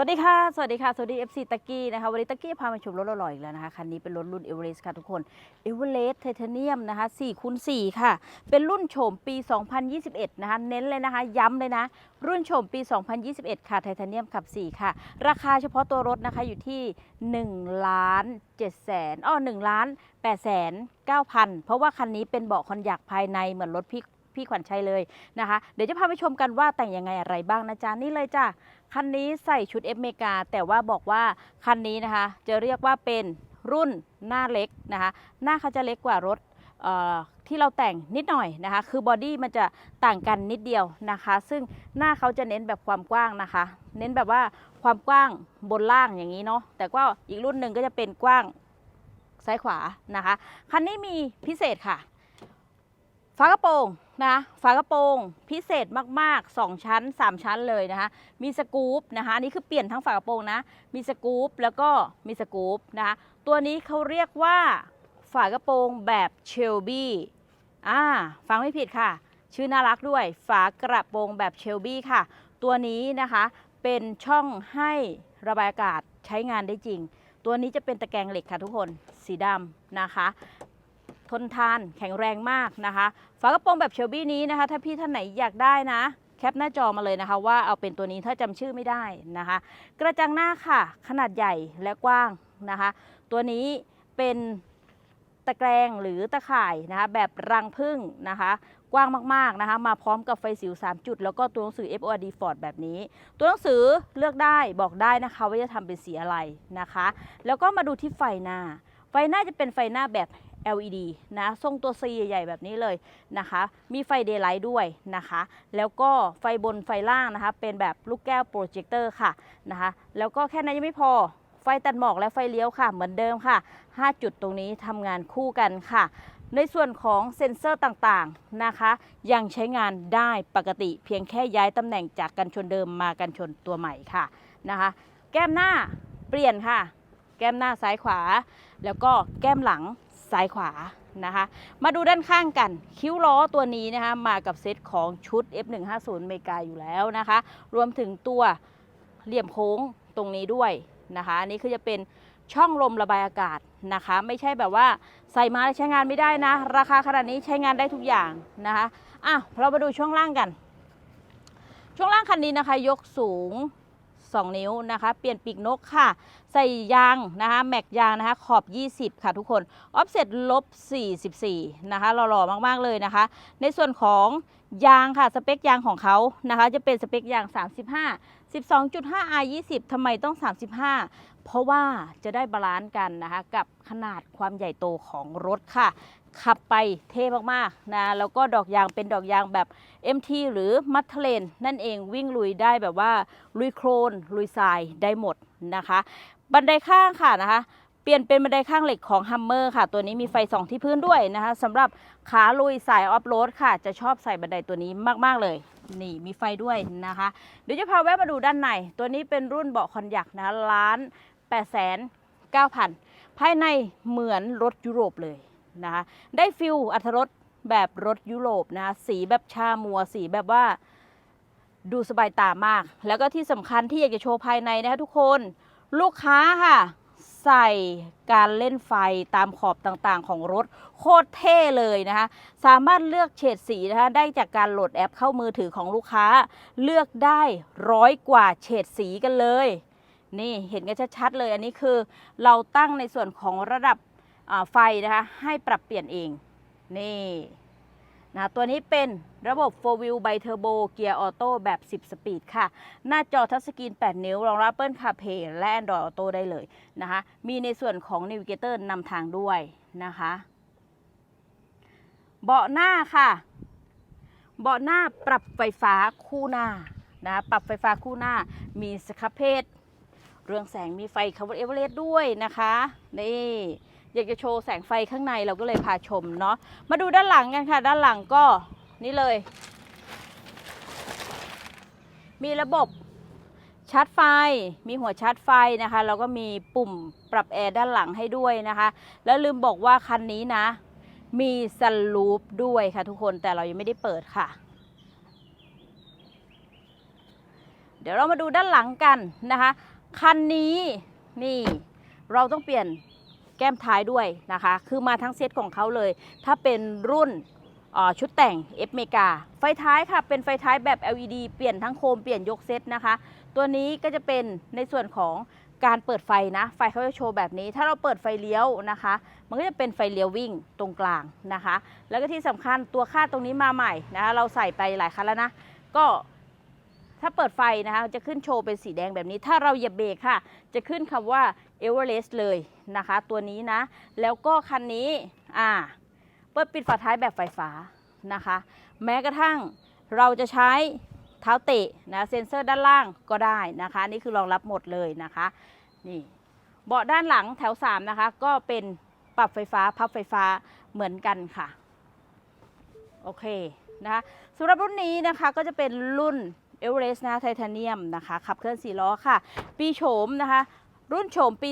วัสดีค่ะ สวัสดีค่ะ สวัสดี FC ตะกี้นะคะวันนี้ตะกี้พามาชมรถอร่อยอีกแล้วนะคะ คันนี้เป็นรถรุ่นเอเวอเรสต์ค่ะทุกคนเอเวอเรสต์ไทเทเนียมนะคะ4คูณ4ค่ะ เป็นรุ่นโฉมปี 2021 นะคะ เน้นเลยนะคะ ย้ำเลยนะ รุ่นโฉมปี 2021 ค่ะไทเทเนียมขับ 4 ค่ะ ราคาเฉพาะตัวรถนะคะอยู่ที่ 1 ล้าน7แสนอ้อ1ล้าน8แสน9พันเพราะว่าคันนี้เป็นเบาะคอนยักภายในเหมือนรถพี่ พี่ขวัญชัยเลยนะคะ เดี๋ยวจะพาไปชมกันว่าแต่งยังไงอะไรบ้างนะจ๊ะนี่เลยจ้ะคันนี้ใส่ชุดเอฟเมกาแต่ว่าบอกว่าคันนี้นะคะ จะเรียกว่าเป็นรุ่นหน้าเล็กนะคะ หน้าเขาจะเล็กกว่ารถที่เราแต่งนิดหน่อยนะคะ คือบอดี้มันจะต่างกันนิดเดียวนะคะ ซึ่งหน้าเขาจะเน้นแบบความกว้างนะคะ เน้นแบบว่าความกว้างบนล่างอย่างนี้เนาะ แต่ก็อีกรุ่นหนึ่งก็จะเป็นกว้างซ้ายขวานะคะ คันนี้มีพิเศษค่ะ ฝากระโปรง นะฝากระโปรงพิเศษมากๆ 2 ชั้น 3 ชั้นเลยนะคะมีสกู๊ปนะคะอันนี้คือเปลี่ยนทั้งฝากระโปรงนะมีสกู๊ปแล้วก็มีสกู๊ปนะคะตัวนี้เขาเรียกว่าฝากระโปรงแบบเชลบี้อ่าฟังไม่ผิดค่ะ ชื่อน่ารักด้วย ฝากระโปรงแบบเชลบี้ค่ะ ตัวนี้นะคะเป็นช่องให้ระบายอากาศใช้งานได้จริง ตัวนี้จะเป็นตะแกรงเหล็กค่ะทุกคนสีดำนะคะ ทนทานแข็งแรงมากนะคะ ฝากระโปรงแบบเชลบี้นี้นะคะ ถ้าพี่ท่านไหนอยากได้นะ แคปหน้าจอมาเลยนะคะ ว่าเอาเป็นตัวนี้ถ้าจำชื่อไม่ได้นะคะ กระจังหน้าค่ะ ขนาดใหญ่และกว้างนะคะ ตัวนี้เป็นตะแกรงหรือตะข่ายนะคะแบบรังพึ่งนะคะ กว้างมากๆนะคะ มาพร้อมกับไฟสิว 3 จุด แล้วก็ตัวหนังสือ FORD Ford แบบนี้ ตัวหนังสือเลือกได้บอกได้นะคะว่าจะทำเป็นสีอะไรนะคะ แล้วก็มาดูที่ไฟหน้า ไฟหน้าจะเป็นไฟหน้าแบบ LED นะทรงตัว C ใหญ่ๆ แบบนี้เลยนะคะ มีไฟเดย์ไลท์ด้วยนะคะ แล้วก็ไฟบนไฟล่างนะคะ เป็นแบบลูกแก้วโปรเจคเตอร์ค่ะนะคะ แล้วก็แค่นั้นยังไม่พอไฟตัดหมอกและไฟเลี้ยวค่ะ เหมือนเดิมค่ะ 5 จุดตรงนี้ทำงานคู่กันค่ะในส่วนของเซ็นเซอร์ต่างๆนะคะ ยังใช้งานได้ปกติเพียงแค่ย้ายตำแหน่งจากกันชนเดิมมากันชนตัวใหม่ค่ะนะคะ แก้มหน้าเปลี่ยนค่ะ แก้มหน้าซ้ายขวา แล้วก็แก้มหลัง ซ้ายขวานะคะ มาดูด้านข้างกัน คิ้วล้อตัวนี้นะคะมากับเซตของชุด F150 เมกาอยู่แล้วนะคะ รวมถึงตัวเหลี่ยมโค้งตรงนี้ด้วยนะคะ อันนี้คือจะเป็นช่องลมระบายอากาศนะคะ ไม่ใช่แบบว่าใส่มาแล้วใช้งานไม่ได้นะ ราคาขนาดนี้ใช้งานได้ทุกอย่างนะคะอะเรามาดูช่วงล่างกัน ช่วงล่างคันนี้นะคะ ยกสูง 2 นิ้วนะคะ เปลี่ยนปีกนกค่ะ ใส่ยางนะคะแม็กยางนะคะขอบ 20 ค่ะทุกคนออฟเซ็ตลบ 44 นะคะหล่อๆมากๆเลยนะคะ ในส่วนของยางค่ะสเปคยางของเขานะคะ จะเป็นสเปคยาง 35 12.5 R 20ทำไมต้อง 35 เพราะว่าจะได้บาลานซ์กันนะคะ กับขนาดความใหญ่โตของรถค่ะ ขับไปเท่มากๆนะแล้วก็ดอกยางเป็นดอกยางแบบ MT หรือมัทเทเลนนั่นเองวิ่งลุยได้แบบว่าลุยโครนลุยทรายได้หมดนะคะ บันไดข้างค่ะนะคะ เปลี่ยนเป็นบันไดข้างเหล็กของ Hummer ค่ะ ตัวนี้มีไฟส่องที่พื้นด้วยนะคะสำหรับขาลุยสายออฟโรดค่ะ จะชอบใส่บันไดตัวนี้มากๆเลยนี่มีไฟด้วยนะคะ เดี๋ยวจะพาแวะมาดูด้านใน ตัวนี้เป็นรุ่นเบาะคอนยักนะคะล้าน8แสน9พันภายในเหมือนรถยุโรปเลย นะคะได้ฟิลอัตรสแบบรถยุโรปนะคะสีแบบชามัวสีแบบว่าดูสบายตามาก แล้วก็ที่สำคัญที่อยากจะโชว์ภายในนะคะทุกคนลูกค้าค่ะ ใส่การเล่นไฟตามขอบต่างๆ ของรถโคตรเท่เลยนะคะ สามารถเลือกเฉดสีนะคะได้จากการโหลดแอปเข้ามือถือของลูกค้า เลือกได้ร้อยกว่าเฉดสีกันเลย นี่เห็นกันชัดๆเลยอันนี้คือ เราตั้งในส่วนของระดับ ไฟนะคะให้ปรับเปลี่ยนเอง นี่นะตัวนี้เป็นระบบ 4 Wheel by Turbo เกียร์ออโต้แบบ 10 สปีดค่ะ หน้าจอทัชสกรีน 8 นิ้ว รองรับ Apple CarPlay และ Android Auto ได้เลยนะคะ มีในส่วนของ Navigator นำทางด้วยนะคะ เบาะหน้าค่ะ เบาะหน้าปรับไฟฟ้าคู่หน้านะ ปรับไฟฟ้าคู่หน้า มีสครับเพศเรื่องแสง มีไฟคาร์บอนเอเวอเรสด้วยนะคะ นี่ อยากจะโชว์แสงไฟข้างในเราก็เลยพาชมเนาะมาดูด้านหลังกันค่ะ ด้านหลังก็นี่เลย มีระบบชาร์จไฟ มีหัวชาร์จไฟนะคะ แล้วก็มีปุ่มปรับแอร์ด้านหลังให้ด้วยนะคะ แล้วลืมบอกว่าคันนี้นะ มีสลูปด้วยค่ะทุกคน แต่เรายังไม่ได้เปิดค่ะ เดี๋ยวเรามาดูด้านหลังกันนะคะ คันนี้นี่เราต้องเปลี่ยน แก้มท้ายด้วยนะคะ คือมาทั้งเซตของเขาเลย ถ้าเป็นรุ่นชุดแต่ง F เมกา ไฟท้ายค่ะ เป็นไฟท้ายแบบ LED เปลี่ยนทั้งโคมเปลี่ยนยกเซตนะคะ ตัวนี้ก็จะเป็นในส่วนของการเปิดไฟนะ ไฟเขาจะโชว์แบบนี้ ถ้าเราเปิดไฟเลี้ยวนะคะ มันก็จะเป็นไฟเลี้ยววิ่งตรงกลางนะคะ แล้วก็ที่สำคัญตัวคาดตรงนี้มาใหม่นะคะ เราใส่ไปหลายคันแล้วนะ ก็ ถ้าเปิดไฟนะคะจะขึ้นโชว์เป็นสีแดงแบบนี้ ถ้าเราเหยียบเบรกค่ะ จะขึ้นคำว่า Everest เลยนะคะ ตัวนี้นะ แล้วก็คันนี้อ่าเปิดปิดฝาท้ายแบบไฟฟ้านะคะ แม้กระทั่งเราจะใช้เท้าเตะนะเซ็นเซอร์ด้านล่างก็ได้นะคะ นี่คือรองรับหมดเลยนะคะนี่เบาะด้านหลังแถว 3 นะคะ ก็เป็นปรับไฟฟ้าพับไฟฟ้าเหมือนกันค่ะ โอเคนะคะสำหรับรุ่นนี้นะคะก็จะเป็นรุ่น เอเวอเรสต์นะไทเทเนียมนะคะ ขับเคลื่อน4ล้อค่ะ ปีโฉมนะคะ รุ่นโฉมปี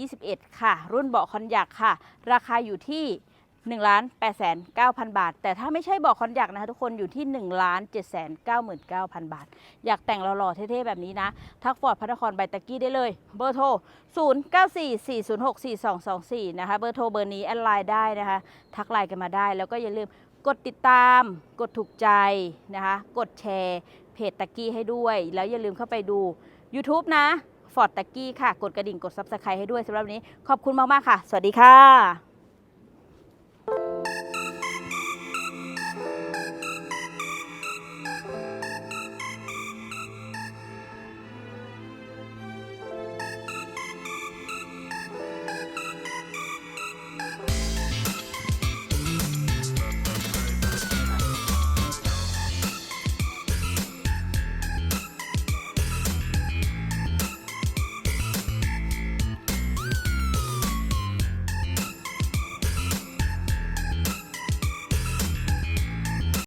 2021 ค่ะ รุ่นเบาะคอนยักค่ะ ราคาอยู่ที่1 8 9 0 0 0 บาท แต่ถ้าไม่ใช่เบาะคอนยักนะคะทุกคนอยู่ที่1 7 9 9 0 0 0 บาท อยากแต่งหล่อๆเท่ๆ แบบนี้นะ ทักฟอร์ดพระนครไบตะกี้ได้เลย เบอร์โทร 0 9 4 4 0 6 4 2 2 4 นะคะ เบอร์โทรเบอร์นี้แอดไลน์ได้นะคะ ทักไลน์กันมาได้ แล้วก็อย่าลืมกดติดตาม กดถูกใจนะคะ กดแชร์ เพจตะกี้ให้ด้วย แล้วอย่าลืมเข้าไปดู YouTube นะฟอร์ดตะกี้ค่ะ กดกระดิ่งกด Subscribe ให้ด้วยสำหรับวันนี้ ขอบคุณมาก ๆ ค่ะ สวัสดีค่ะ